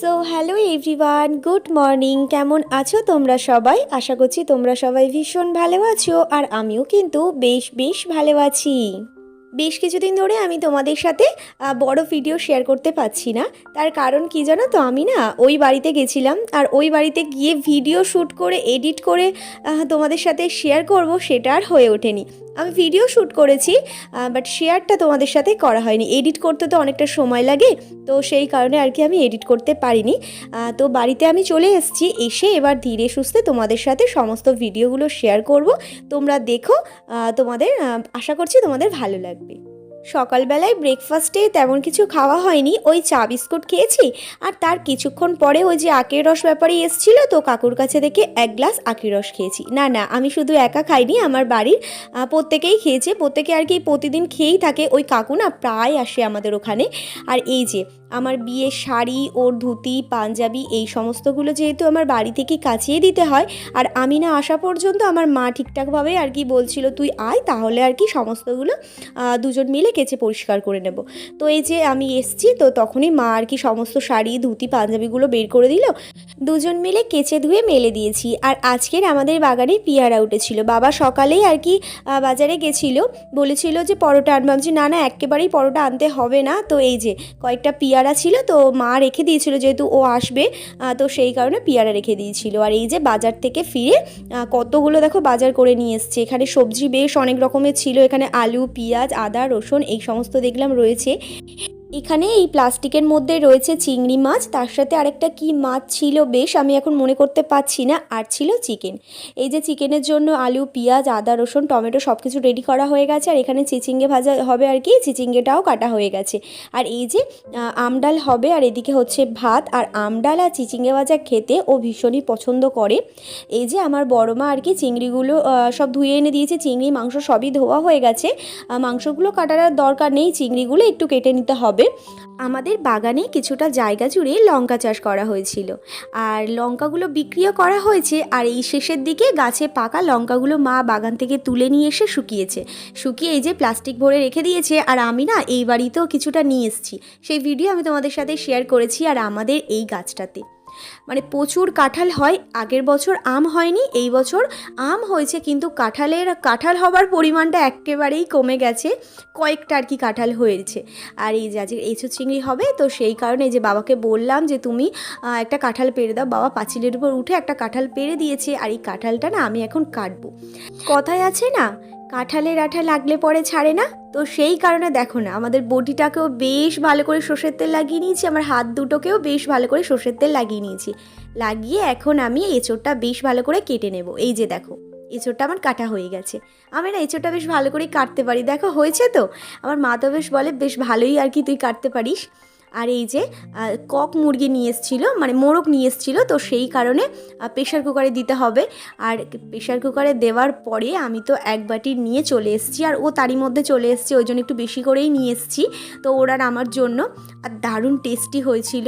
So hello everyone good morning কেমন আছো তোমরা সবাই? আশা করছি তোমরা সবাই ভীষণ ভালো আছো, আর আমিও কিন্তু বেশ বেশ ভালো আছি। বেশ কিছুদিন ধরে আমি তোমাদের সাথে বড় ভিডিও শেয়ার করতে পারছি না। তার কারণ কি জানো তো, আমি না ওই বাড়িতে গেছিলাম, আর ওই বাড়িতে গিয়ে ভিডিও শ্যুট করে এডিট করে তোমাদের সাথে শেয়ার করব, সেটা আর হয়ে ওঠেনি। আমি ভিডিও শ্যুট করেছি বাট শেয়ারটা তোমাদের সাথে করা হয়নি। এডিট করতে তো অনেকটা সময় লাগে, তো সেই কারণে আর কি আমি এডিট করতে পারিনি। তো বাড়িতে আমি চলে এসেছি, এসে এবার ধীরে সুস্থে তোমাদের সাথে সমস্ত ভিডিওগুলো শেয়ার করব। তোমরা দেখো তোমাদের আশা করছি তোমাদের ভালো লাগবে। সকালবেলায় ব্রেকফাস্টে তেমন কিছু খাওয়া হয়নি, ওই চা বিস্কুট খেয়েছি, আর তার কিছুক্ষণ পরে ওই যে আখের রস ব্যাপারে এসেছিল, তো কাকুর কাছে থেকে এক গ্লাস আখের রস খেয়েছি। না না, আমি শুধু একা খাইনি, আমার বাড়ির প্রত্যেকেই খেয়েছে, প্রত্যেকে আর কি প্রতিদিন খেয়েই থাকে, ওই কাকু না প্রায় আসে আমাদের ওখানে। আর এই যে আমার বিয়ের শাড়ি, ওর ধুতি, পাঞ্জাবি, এই সমস্তগুলো যেহেতু আমার বাড়ি থেকে কাচিয়ে দিতে হয়, আর আমি না আসা পর্যন্ত আমার মা ঠিকঠাকভাবে আর কি বলছিল, তুই আয়, তাহলে আর কি সমস্তগুলো দুজন মিলে কেচে পরিষ্কার করে নেব। তো এই যে আমি এসছি, তো তখনই মা আর কি সমস্ত শাড়ি, ধুতি, পাঞ্জাবিগুলো বের করে দিল। দুজন মিলে কেচে ধুয়ে মেলে দিয়েছি। আর আজকের আমাদের বাগানে পিয়ারা উঠেছিল। বাবা সকালেই আর কি বাজারে গেছিল। বলেছিল যে, পরোটা আনবাম যে না না একেবারেই পরোটা আনতে হবে না। তো এই যে, কয়েকটা পিয়ারা ছিল, তো মা রেখে দিয়েছিল যেহেতু ও আসবে তো সেই কারণে পিয়ারা রেখে দিয়েছিল। আর এই যে বাজার থেকে ফিরে কতগুলো দেখো বাজার করে নিয়ে এসছে। এখানে সবজি বেশ অনেক রকমের ছিল, এখানে আলু, পেঁয়াজ, আদা, রসুন এই সমস্ত দেখলাম রয়েছে। এখানে এই প্লাস্টিকের মধ্যে রয়েছে চিংড়ি মাছ, তার সাথে আরেকটা কি মাছ ছিল বেশ আমি এখন মনে করতে পারছি না, আর ছিল চিকেন। এই যে চিকেনের জন্য আলু, পেঁয়াজ, আদা, রসুন, টমেটো সব কিছু রেডি করা হয়ে গেছে, আর এখানে চিচিঙ্গে ভাজা হবে আর কি, চিচিঙ্গেটাও কাটা হয়ে গেছে। আর এই যে আমডাল হবে, আর এদিকে হচ্ছে ভাত, আর আমডাল আর চিচিঙ্গে ভাজা খেতে ও ভীষণই পছন্দ করে। এই যে আমার বড় মা আর কি চিংড়িগুলো সব ধুয়ে এনে দিয়েছে, চিংড়ি মাংস সবই ধোয়া হয়ে গেছে মাংসগুলো কাটার দরকার নেই, চিংড়িগুলো একটু কেটে নিতে হবে। আমাদের বাগানে কিছুটা জায়গা জুড়ে লঙ্কা চাষ করা হয়েছিল। আর লঙ্কাগুলো বিক্রিও করা হয়েছে, আর এই শেষের দিকে গাছে পাকা লঙ্কাগুলো মা বাগান থেকে তুলে নিয়ে এসে শুকিয়েছে। শুকিয়ে এই যে প্লাস্টিক ভরে রেখে দিয়েছে, আর আমি না এই বাড়িতেও কিছুটা নিয়ে এসেছি। সেই ভিডিও আমি তোমাদের সাথে শেয়ার করেছি আর আমাদের এই গাছটাতে। মানে প্রচুর কাঁঠাল হয়, আগের বছর আম হয়নি, এই বছর আম হয়েছে, কিন্তু কাঁঠালের, কাঁঠাল হবার পরিমাণটা একেবারেই কমে গেছে, কয়েকটা আর কি কাঁঠাল হয়েছে। আর এই যে আজকে এঁচো চিংড়ি হবে, তো সেই কারণে যে বাবাকে বললাম যে তুমি একটা কাঁঠাল পেরে দাও, বাবা পাঁচিলের উপর উঠে একটা কাঁঠাল পেরে দিয়েছে, আর এই কাঁঠালটা না আমি এখন কাটবো। কথায় আছে না কাঁঠালের আঠা লাগলে পরে ছাড়ে না? তো সেই কারণে দেখো না, আমাদের বডিটাকেও বেশ ভালো করে সর্ষের তেল লাগিয়ে নিয়েছি, আমার হাত দুটোকেও বেশ ভালো করে সর্ষের তেল লাগিয়ে নিয়েছি। লাগিয়ে এখন আমি এঁচোড়টা বেশ ভালো করে কেটে নেব। এই যে দেখো, এঁচোড়টা আমার কাটা হয়ে গেছে। আমি না এঁচোড়টা বেশ ভালো করে কাটতে পারি। দেখো, হয়েছে তো? আমার মা তো বেশ বলে, বেশ ভালোই আর কি তুই কাটতে পারিস। আর এই যে কক মুরগি নিয়ে এসেছিল মানে মোরগ নিয়ে এসেছিল, তো সেই কারণে প্রেশার কুকারে দিতে হবে। আর প্রেশার কুকারে দেওয়ার পরে আমি তো এক বাটি নিয়ে চলে এসেছি, আর ও তারই মধ্যে চলে এসেছি, ওই জন্য একটু বেশি করেই নিয়ে এসেছি। তো ওরা আমার জন্য, আর দারুণ টেস্টি হয়েছিল।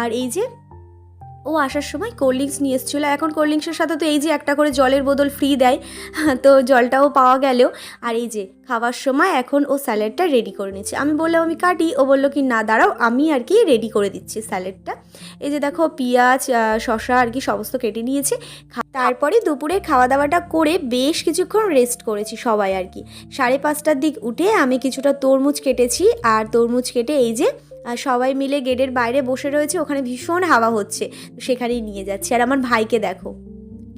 আর এই যে ও আসার সময় কোল্ড ড্রিঙ্কস নিয়ে এসেছিল। এখন কোল্ড ড্রিঙ্কসের সাথে তো এই যে একটা করে জলের বোতল ফ্রি দেয়, তো জলটাও পাওয়া গেল। আর এই যে খাওয়ার সময় এখন ও স্যালাডটা রেডি করে নিচ্ছে আমি বললাম, আমি কাটি। ও বলল কি, না, দাঁড়াও, আমি আর কি রেডি করে দিচ্ছি স্যালাডটা। এই যে দেখো, পেঁয়াজ শসা আর কি সমস্ত কেটে নিয়েছে। তারপরে দুপুরে খাওয়া দাওয়াটা করে বেশ কিছুক্ষণ রেস্ট করেছি সবাই আর কি। সাড়ে পাঁচটার দিক উঠে আমি কিছুটা তরমুজ কেটেছি। আর তরমুজ কেটে এই যে সবাই মিলে গেটের বাইরে বসে রয়েছে, ওখানে ভীষণ হাওয়া হচ্ছে। সেখানেই নিয়ে যাচ্ছে। আর আমার ভাইকে দেখো,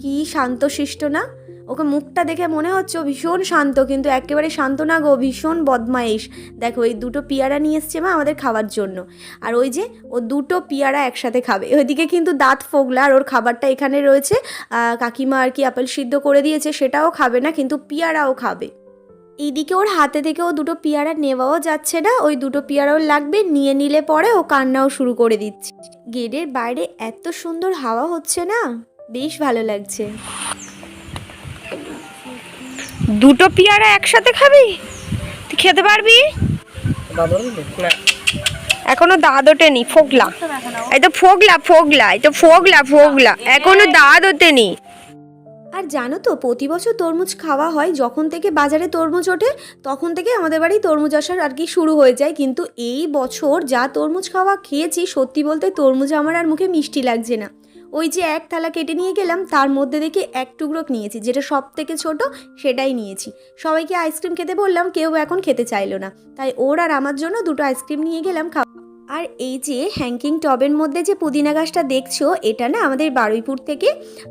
কি শান্তশিষ্ট না? ওকে মুখটা দেখে মনে হচ্ছে ও ভীষণ শান্ত, কিন্তু একেবারে শান্ত না গো, ভীষণ বদমাইশ দেখো, এই দুটো পিয়ারা নিয়ে এসছে মা আমাদের খাওয়ার জন্য। আর ওই যে, ও দুটো পিয়ারা একসাথে খাবে। ওইদিকে কিন্তু দাঁত ফোগলা, আর ওর খাবারটা এখানে রয়েছে। কাকিমা আর কি আপেল সিদ্ধ করে দিয়েছে, সেটাও খাবে না, কিন্তু পিয়ারাও খাবে। এইদিকে ওর হাতে থেকে ও দুটো পিয়ারা নেওয়াও যাচ্ছে না। ওই দুটো পিয়ারাও লাগবে, নিয়ে নিলে পরে ও কান্নাও শুরু করে দিচ্ছে। গেটের বাইরে এত সুন্দর হাওয়া হচ্ছে না, বেশ ভালো লাগছে। দুটো পেয়ারা একসাথে খাবি? তুই খেতে পারবি? এখনও দাঁত ওঠেনি, ফোগলা। এই তো ফোগলা ফোগলা, এই তো ফোগলা ফোগলা। এখনও দাঁত ওঠেনি। আর জানো তো, প্রতি বছর তরমুজ খাওয়া হয়, যখন থেকে বাজারে তরমুজ ওঠে, তখন থেকে আমাদের বাড়ি তরমুজ আসার আর কি শুরু হয়ে যায়। কিন্তু এই বছর যা তরমুজ খাওয়া খেয়েছি, সত্যি বলতে তরমুজ আমার আর মুখে মিষ্টি লাগছে না। ওই যে এক থালা কেটে নিয়ে গেলাম, তার মধ্যে দেখে এক টুকরো নিয়েছি, যেটা সব থেকে ছোট সেটাই নিয়েছি। সবাইকে আইসক্রিম খেতে বললাম, কেউ এখন খেতে চাইলো না। তাই ওর আর আমার জন্য দুটো আইসক্রিম নিয়ে গেলাম আর এই যে হ্যাঙ্কিং টবের মধ্যে যে পুদিনা গাছটা দেখছ, এটা না আমাদের বারুইপুর থেকে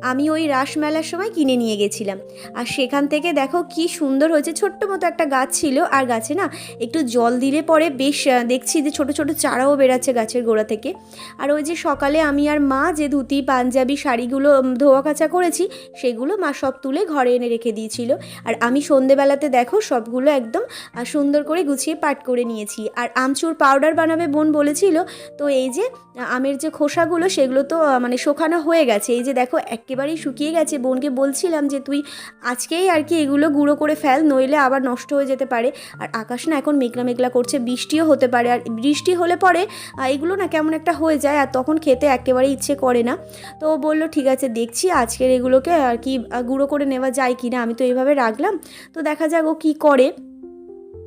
আমি ওই রাসমেলার সময় কিনে নিয়ে গেছিলাম। আর সেখান থেকে দেখো কি সুন্দর হয়েছে, ছোট্ট মতো একটা গাছ ছিল। আর গাছে না একটু জল দিলে পরে বেশ দেখছি যে ছোট ছোট চারাও বেরাচ্ছে গাছের গোড়া থেকে। আর ওই যে সকালে আমি আর মা যে ধুতি, পাঞ্জাবি, শাড়িগুলো ধোয়া কাচা করেছি, সেগুলো মা সব তুলে ঘরে এনে রেখে দিয়েছিল। আর আমি সন্ধেবেলাতে দেখো সবগুলো একদম সুন্দর করে গুছিয়ে পাট করে নিয়েছি। আর আমচুর পাউডার বানাবে বোন বলেছিল তো এই যে, আমের যে খোসাগুলো, সেগুলো তো মানে শোকানো হয়ে গেছে। এই যে দেখো, একেবারেই শুকিয়ে গেছে। বোনকে বলছিলাম যে, তুই আজকেই আর কি এগুলো গুঁড়ো করে ফেল, নইলে আবার নষ্ট হয়ে যেতে পারে। আর আকাশ না এখন মেঘলা মেঘলা করছে, বৃষ্টিও হতে পারে। আর বৃষ্টি হলে পরে এগুলো না কেমন একটা হয়ে যায়, আর তখন খেতে একেবারে ইচ্ছে করে না। তো বলল, ঠিক আছে, দেখছি আজকের এগুলোকে আর কি গুঁড়ো করে নেওয়া যায় কি না আমি তো এইভাবে রাখলাম। তো দেখা যাক ও কী করে।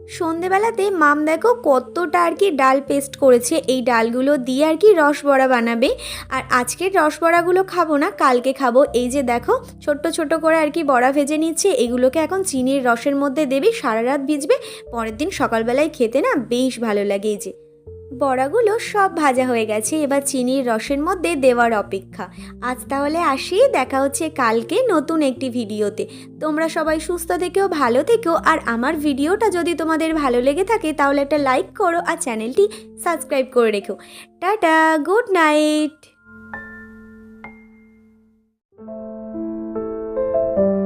সন্ধেবেলাতে মাম দেখো কতটা আর কি ডাল পেস্ট করেছে। এই ডালগুলো দিয়ে আর কি রসবড়া বানাবে। আর আজকের রসবড়াগুলো খাব না, কালকে খাব। এই যে দেখো, ছোট্ট ছোট করে আর কি বড়া ভেজে নিচ্ছে। এগুলোকে এখন চিনির রসের মধ্যে দেবে, সারা রাত ভিজবে। পরের দিন সকালবেলায় খেতে না বেশ ভালো লাগে এই যে। বড়াগুলো সব ভাজা হয়ে গেছে। এবার চিনির রসের মধ্যে দেওয়ার অপেক্ষা। আজ তাহলে আসি, দেখা হচ্ছে কালকে নতুন একটি ভিডিওতে। তোমরা সবাই সুস্থ থেকেও ভালো থেকেও আর আমার ভিডিওটা যদি তোমাদের ভালো লেগে থাকে, তাহলে একটা লাইক করো আর চ্যানেলটি সাবস্ক্রাইব করে রেখো। Tata, good night!